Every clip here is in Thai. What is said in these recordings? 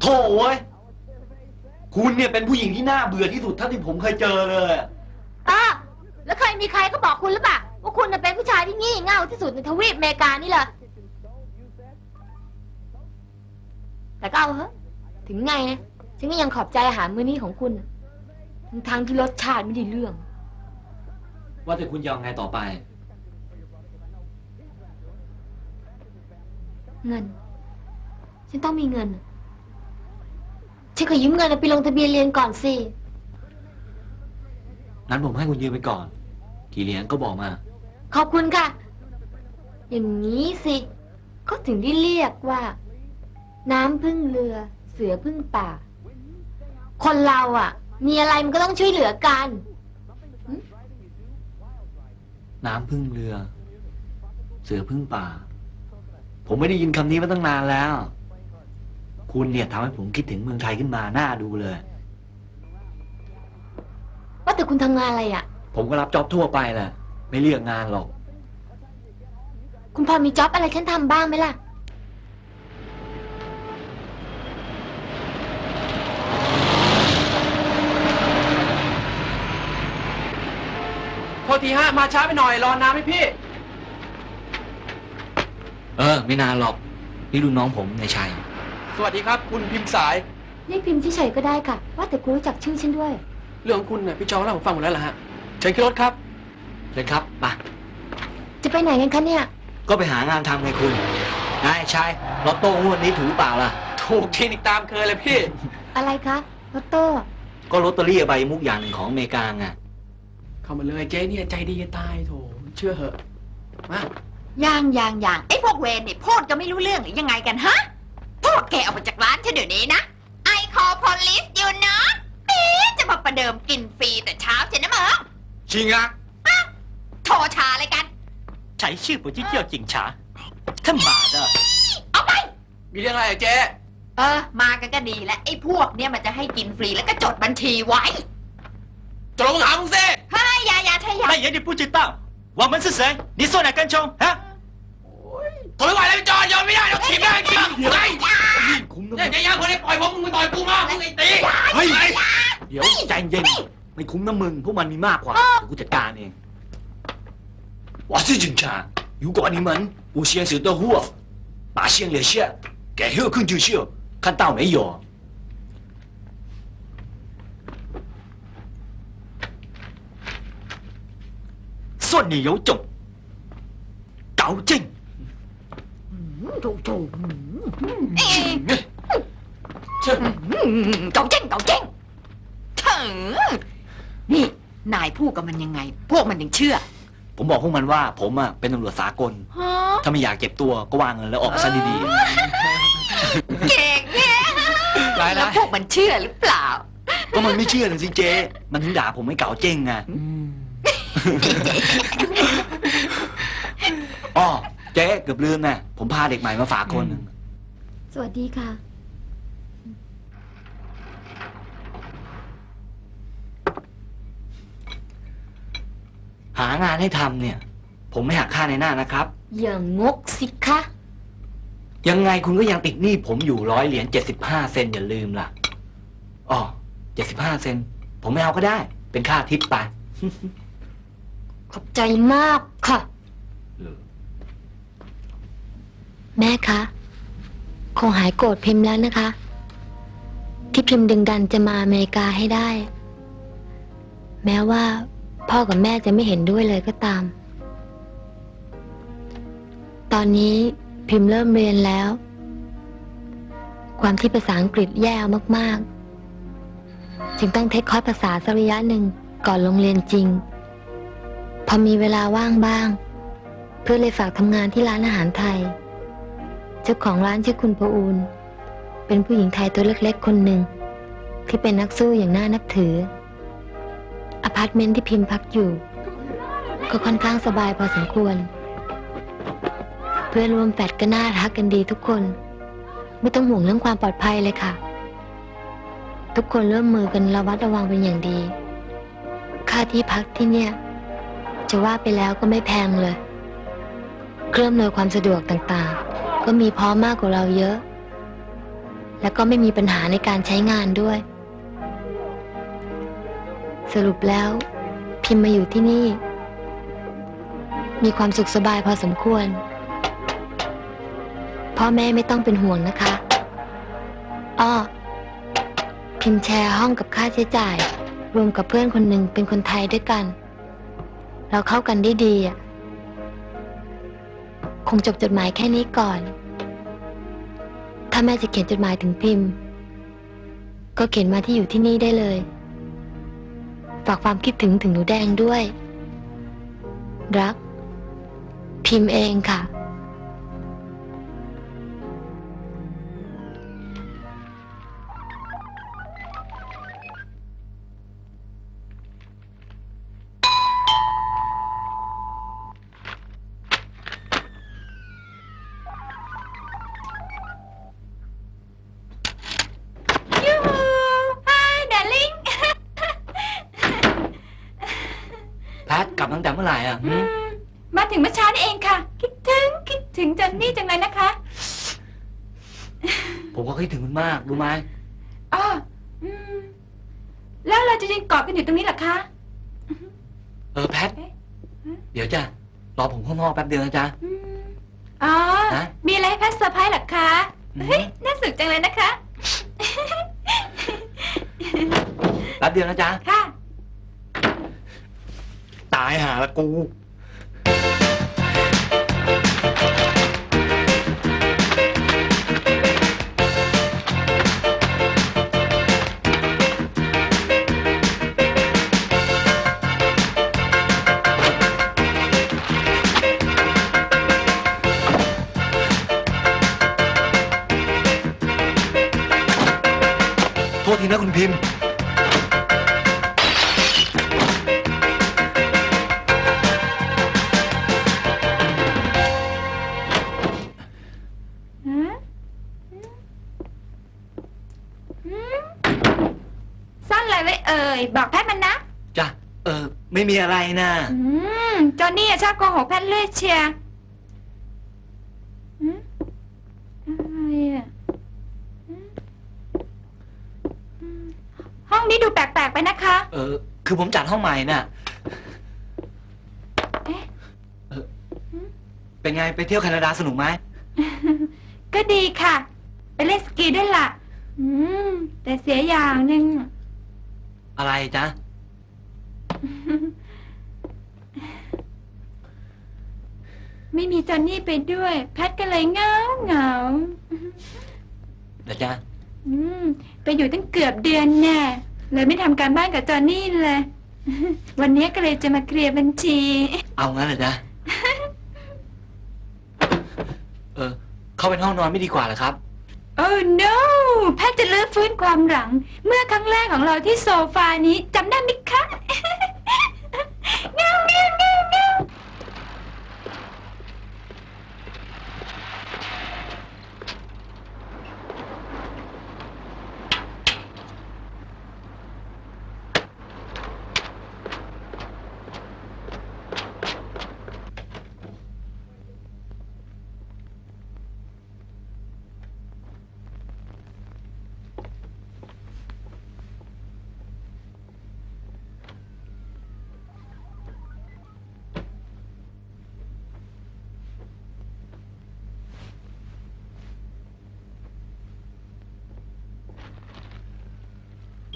โถ่เว้ยคุณเนี่ยเป็นผู้หญิงที่น่าเบื่อที่สุดเท่าที่ผมเคยเจอเลยอะอ้าแล้วเคยมีใครก็บอกคุณหรือเปล่าว่าคุณน่ะเป็นผู้ชายที่งี่เง่าที่สุดในทวีปอเมริกานี่เลยแต่ก็เอาเถอะถึงไงนะฉันก็ยังขอบใจอาหารมื้อนี้ของคุณทั้งทางๆที่รสชาติไม่ได้เรื่อง ว่าแต่คุณจะเอาไงต่อไป เงิน ฉันต้องมีเงิน ฉันขอยืมเงินเอาไปลงทะเบียนเรียนก่อนสิ นั้นผมให้คุณยืมไปก่อน กี่เหรียญก็บอกมา ขอบคุณค่ะ อย่างนี้สิ ก็ถึงได้เรียกว่า น้ำพึ่งเรือ เสือพึ่งป่า คนเราอะ มีอะไรมันก็ต้องช่วยเหลือกัน น้ำพึ่งเรือ เสือพึ่งป่า ผมไม่ได้ยินคำนี้มาตั้งนานแล้ว คุณเนี่ยทำให้ผมคิดถึงเมืองไทยขึ้นมาหน้าดูเลย ว่าแต่คุณทำงานอะไรอะ ผมก็รับจ็อบทั่วไปแหละไม่เลือกงานหรอก คุณพอมีจ็อบอะไรฉันทำบ้างไหมล่ะ โทษทีฮะ มาช้าไปหน่อย รอนานไหมพี่ เออ ไม่นานหรอก นี่ลูกน้องผมในายชัย สวัสดีครับ คุณพิมพ์สาย เรียกพิมพ์เฉยๆก็ได้ค่ะ ว่าแต่คุณรู้จักชื่อฉันด้วย เรื่องของคุณน่ะพี่จอเล่าให้ผมฟังหมดแล้วเหรอฮะเชิญขึ้นรถครับเชิญครับมาจะไปไหนกันคะเนี่ยก็ไปหางานทำไงคุณนายชัยลอตโต้งวดนี้ถูกเปล่าล่ะ ถูกทีนิกตามเคยเลยพี่ อะไรคะลอตโต้ก็ลอตเตอรี่ใบมุกอย่างหนึ่งของอเมริกาไงเข้ามาเลยเจ๊เนี่ยใจดีจะตายโถเชื่อเหอะมาอย่างอย่างอย่างไอ้พวกเวรนี่พูดก็ไม่รู้เรื่องหรือยังไงกันฮะพ วกแกออกมาจากร้านฉันเดี๋ยวนี้นะ ไอคอพอลิสอยู่เนาะเอ๊ะจะมาประเดิมกินฟรีแต่เช้าเช่นนะเหมอ จริง啊， โทรชาอะไรกัน 才是不就叫警察？他妈的！ เอาไป มีเรื่องอะไรอะเจ๊ เออ มากันก็ดีแล้วไอ้พวกเนี่ยมันจะให้กินฟรีแล้วก็จดบัญชีไว้ จะลงหามึงสิ เฮ้ยอยาอยาใช่ยา 那爷你不知道我们是谁？你说哪根葱啊？ ทนไม่ไหวแล้วพี่จอยอมไม่ได้เราถีบได้จริงไง คุ้ม เนี่ย น้ำ อย่าย่าคนนี้ปล่อยผมมึงไปต่อยกูมามึงไอ้ตี เฮ้ย เดี๋ยวใจเย็น ไม่คุ้มน้ำมึง พวกมันมีมากกว่า เดี๋ยวกูจัดการเอง 我是警察，如果你们不现实的货，把线留下，给后空就秀，看到没有？算你有种，搞定！ ถูกถูกเชื่อเก่าเจ้งเก่าเจ้งถึงนี่ นายพูดกับมันยังไง พวกมันถึงเชื่อ ผมบอกพวกมันว่า ผมอะเป็นตำรวจสากลฮะถ้าไม่อยากเจ็บตัวก็วางเงินแล้วออกซะดีเก่งเนี่ยร้ายแล้วนะพวกมันเชื่อหรือเปล่าๆก็มันไม่เชื่อเลยสิเจมันถึงด่าผมไม่เก่าเจ้งไงอ๋อ เจ๊เกือบลืมนะผมพาเด็กใหม่มาฝากคนหนึ่งสวัสดีค่ะ หางานให้ทำเนี่ย ผมไม่หักค่าในหน้านะครับ อย่างงกสิคะยังไงคุณก็ยังติดหนี้ผมอยู่ร้อยเหรียญเจ็ดสิบห้าเซนอย่าลืมล่ะอ๋อเจ็ดสิบห้าเซนผมไม่เอาก็ได้ เป็นค่าทิปไป ขอบใจมากค่ะ เออ แม่คะ คงหายโกรธพิมพ์แล้วนะคะ ที่พิมพ์ดึงดันจะมาอเมริกาให้ได้ แม้ว่า พ่อกับแม่จะไม่เห็นด้วยเลยก็ตาม ตอนนี้พิมพ์เริ่มเรียนแล้ว ความที่ภาษาอังกฤษแย่มาก ๆ จึงต้องเทคคอร์สภาษาสักระยะหนึ่งก่อนลงเรียนจริง พอมีเวลาว่างบ้าง เพื่อเลยฝากทำงานที่ร้านอาหารไทย จ้าของร้านชื่อคุณประอูนเป็นผู้หญิงไทยตัวเล็กๆ คนหนึ่ง ที่เป็นนักสู้อย่างน่านับถือ อพาร์ตเมนต์ที่พิมพ์พักอยู่ ก็ค่อนข้างสบายพอสมควร เพื่อนรวมแฟดก็น่ารักกันดีทุกคน ไม่ต้องห่วงเรื่องความปลอดภัยเลยค่ะ ทุกคนเริ่มมือกันระวัดระวังเป็นอย่างดี ค่าที่พักที่เนี่ย จะว่าไปแล้วก็ไม่แพงเลย เครื่องอำนวยความสะดวกต่างๆ ก็มีพร้อมมากกว่าเราเยอะ แล้วก็ไม่มีปัญหาในการใช้งานด้วย สรุปแล้ว พิมพ์มาอยู่ที่นี่ มีความสุขสบายพอสมควร พ่อแม่ไม่ต้องเป็นห่วงนะคะอ้อพิมพ์แชร์ห้องกับค่าใช้จ่าย รวมกับเพื่อนคนหนึ่งเป็นคนไทยด้วยกัน เราเข้ากันได้ดีอะ คงจบจดหมายแค่นี้ก่อน ถ้าแม่จะเขียนจดหมายถึงพิมพ์ ก็เขียนมาที่อยู่ที่นี่ได้เลย ฝากความคิดถึงถึงหนูแดงด้วย รัก พิมพ์เองค่ะ เมื่อไหร่อะหืมมาถึงเมื่อเช้านี่เองค่ะ คิดถึงคิดถึงจอนนี่จังเลยนะคะผมก็คิดถึงคุณมากรู้ไหมอ๋ออืมแล้วเราจะยังเกาะกันอยู่ตรงนี้เหรอคะเออแพท เอ๊ะเดี๋ยวจ้ะรอผมข้างนอกแป๊บเดียวนะจ๊ะ อืมอ๋อ ฮะ มีอะไรให้แพทเซอร์ไพรส์เหรอคะอืมเฮ้ยน่าสุดจังเลยนะคะ แป๊บเดียวนะจ๊ะ ค่ะ ตายหาละกู โทษทีนะคุณพิมพ์ ไรไว้เอ่ย บอกแพทย์มันนะ จ้ะเออ ไม่มีอะไรนะอืมจอนนี่อะชอบโกหกแพทย์เรื่อยเชียร์อืมอะไรอะอืมอืมห้องนี้ดูแปลกๆไปนะคะ เออ คือผมจัดห้องใหม่น่ะเอ๊ะ เออเป็นไงไปเที่ยวแคนาดาสนุกไหมก็ดีค่ะ ไปเล่นสกีด้วยล่ะ อืม แต่เสียอย่างหนึ่ง อะไรจ๊ะ ไม่มีจอนนี่ไปด้วย แพทก็เลยเหงาเหงาเดี๋ยวจ๊ะ อืม ไปอยู่ตั้งเกือบเดือนแน่เลยไม่ทำการบ้านกับจอนนี่เลย วันนี้ก็เลยจะมาเคลียร์บัญชี เอางั้นเหรอจ๊ะ เออ เข้าเป็นห้องนอนไม่ดีกว่าเหรอครับ โอ้ no แพทย์จะลื้อฟื้นความหลัง เมื่อครั้งแรกของเราที่โซฟานี้จำได้ไหมคะ เงาเงาเงาเงา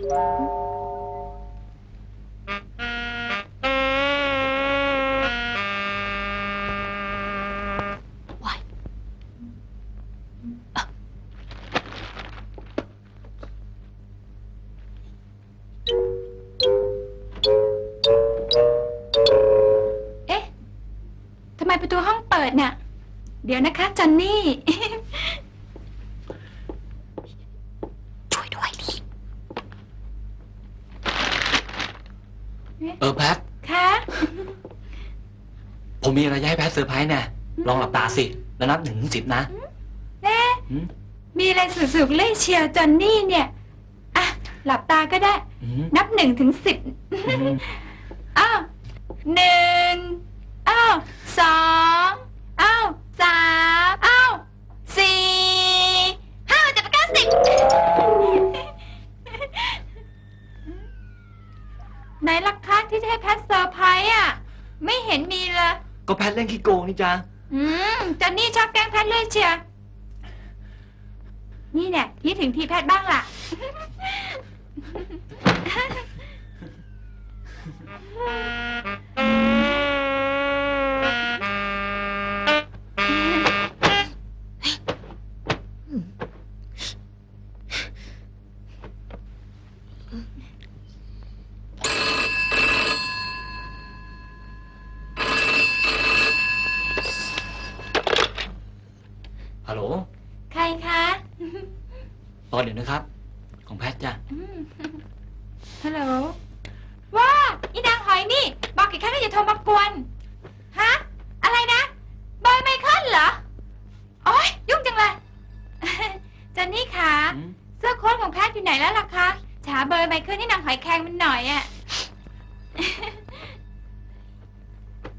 เอ๊ะ ทำไมประตูห้องเปิดน่ะ เดี๋ยวนะคะจอนนี่ ช่วยด้วยดิ เออแพทคะผมมีอะไรจะให้แพทเซอร์ไพรส์แน่ลองหลับตาสิ แล้วนับหนึ่งถึงสิบนะแน่หืมมีอะไรสุกๆเล่อยเชียวจอนนี่เนี่ยอะหลับตาก็ได้อืมนับหนึ่งถึงสิบอืมอ้าวหนึ่งอ้าวสอง อร์ไพรส์อะ ไม่เห็นมีเลยก็แพทเล่นขี้โกงนี่จ้าอืมจอนนี่ชอบแกล้งแพทเลยเชียร์นี่เนี่ยคิดถึงทีแพทบ้างล่ะ เดี๋ยวนะครับ ของแพทจ้ะอืมฮัลโหลว่าอีนางหอยนี่ บอกกี่ครั้งก็อย่าโทรมากวน ฮะ อะไรนะ บอยไมเคิลเหรอ โอ๊ย ยุ่งจังเลยจอนนี่คะอืมเสื้อโค้ทของแพทย์อยู่ไหนแล้วล่ะคะฉาเบอร์ไมเคิลนี่นางหอยแครงมันหน่อยอะ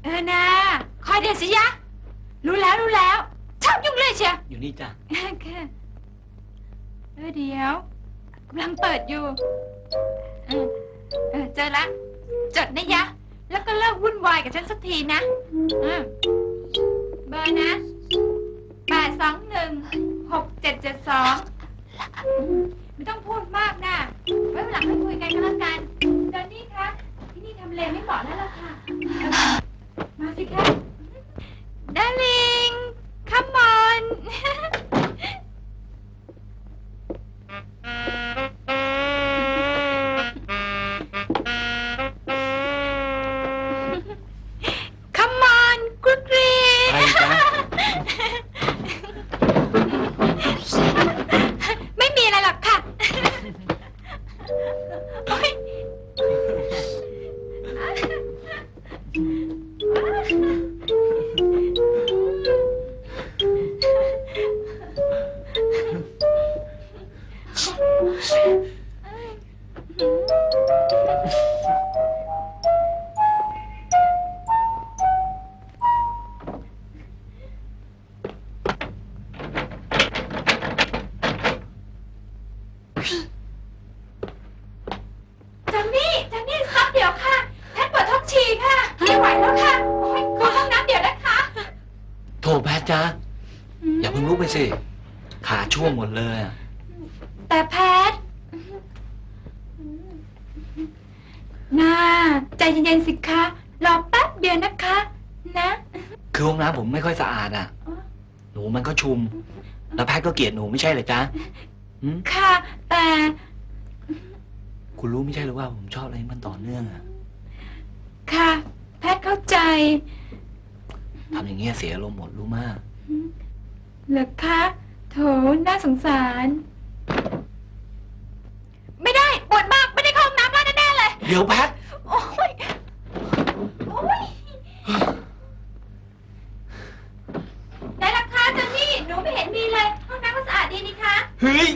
เออนะคอยเดี๋ยวสิยะ รู้แล้วรู้แล้ว ชอบยุ่งเลยเชียวอยู่นี่จ้ะค่ะ เออเดี๋ยวกำลังเปิดอยู่เออเออเจอละ จดนะยะ แล้วก็เลิกวุ่นวายกับฉันสักทีนะอืมเบอร์นะแปดสองหนึ่งหกเจ็ดเจ็ดสองไม่ต้องพูดมากนะ ไว้วันหลังค่อยคุยกันก็แล้วกันจอนนี่คะที่นี่ทำเลไม่เหมาะแล้วล่ะค่ะ จันนี่จันนี่ครับเดี๋ยวค่ะแพทย์ปวดท้องฉี่ค่ะไม่ไหวแล้วค่ะโอ๊ยขอห้องน้ำเดี๋ยวนะคะโทรแพทย์จ้ะอย่าเพิ่งลุกไปสิ ขาช่วงหมดเลยอะ แต่แพทย์น่า ใจเย็นๆสิคะ รอแป๊บเดียวนะคะ นะ คือห้องน้ำผมไม่ค่อยสะอาดอะอ๋อหนูมันก็ชุม แล้วแพทย์ก็เกลียดหนูไม่ใช่เหรอจ๊ะหืมค่ะ แต่ คุณรู้ไม่ใช่หรือว่าผมชอบอะไรที่มันต่อเนื่องอะค่ะ แพทย์เข้าใจ ทำอย่างเงี้ยเสียอารมณ์หมดรู้มาก เหรอคะ โถ น่าสงสาร ไม่ได้ปวดมาก ไม่ได้เข้าห้องน้ำแล้วแน่ๆ เลยเดี๋ยวแพท โอ้ย โอ้ยไหนล่ะคะเจนนี่ หนูไม่เห็นมีเลย ห้องน้ำก็สะอาดดีนี่คะ เฮ้ย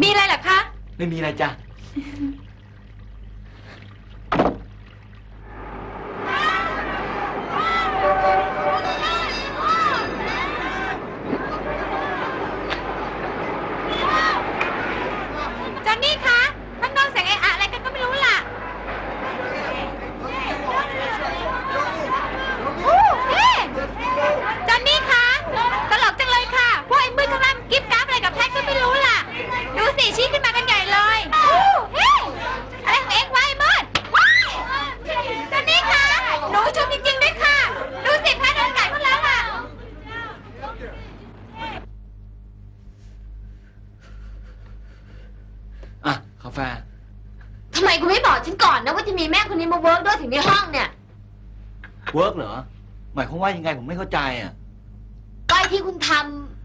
มีอะไรเหรอคะ ไม่มีอะไรจ้ะ จอนนี่คะ ข้างนอกเสียงเอะอะอะไรกันก็ไม่รู้ล่ะอู้เฮ้จอนนี่คะ ตลกจังเลยค่ะ พวกไอ้มือข้างล่างกิ๊บกับอะไรกับแท็กก็ไม่รู้ล่ะ ดูสิชี้ขึ้นมากันใหญ่เลยอู้เฮ้อะไรของเอ็งวะไอ้มืดว้ายจอนนี่คะ หนูชมจริงๆด้วยค่ะ ดูสิแพ้โดนไก่เขาแล้วล่ะ อะ กาแฟ ทำไมคุณไม่บอกฉันก่อนนะว่าจะมีแม่คนนี้มาเวิร์กด้วยถึงในห้องเนี่ย เวิร์กเหรอ หมายความว่ายังไงผมไม่เข้าใจอะ ก็ไอ้ที่คุณทำ